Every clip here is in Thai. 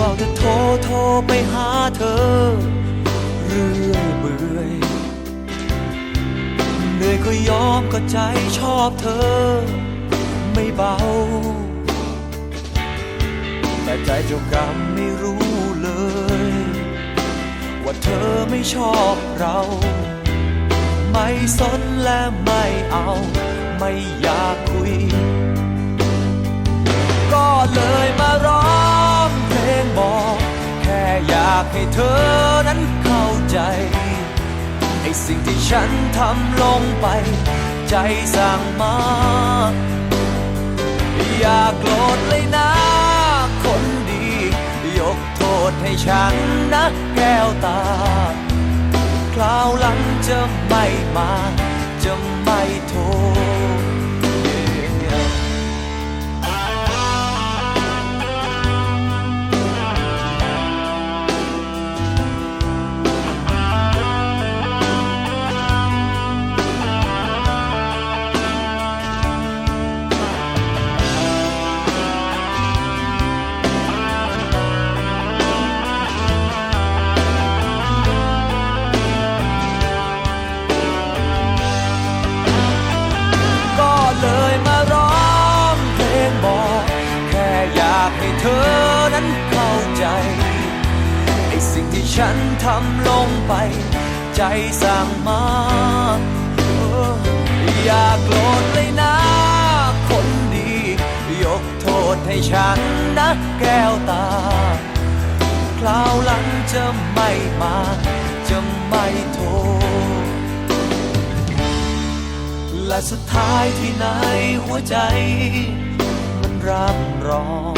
เฝ้าจะโทรโทรไปหาเธอ เรื่อยเบื่อยเหนื่อยก็ยอมก็ใจชอบเธอ ไม่เบา แต่ใจเจ้ากรรมไม่รู้เลย ว่าเธอไม่ชอบเรา ไม่สนและไม่เอา ไม่อยากคุย ก็เลยากให้เธอนั้นเข้าใจไอ้สิ่งที่ฉันทำลงไป ใจสั่งมา อย่าโกรธเลยนะ คนดี ยกโทษให้ฉันนะแก้วตา คราวหลังจะไม่มา จะไม่โทษ สิ่งที่ฉันทำลงไป ใจสั่งมา อย่าโกรธเลยนะ คนดี ยกโทษให้ฉันนะแก้วตา คราวหลังจะไม่มา จะไม่โทษ และสุดท้ายที่ไหนหัวใจ มันรับรอง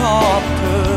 top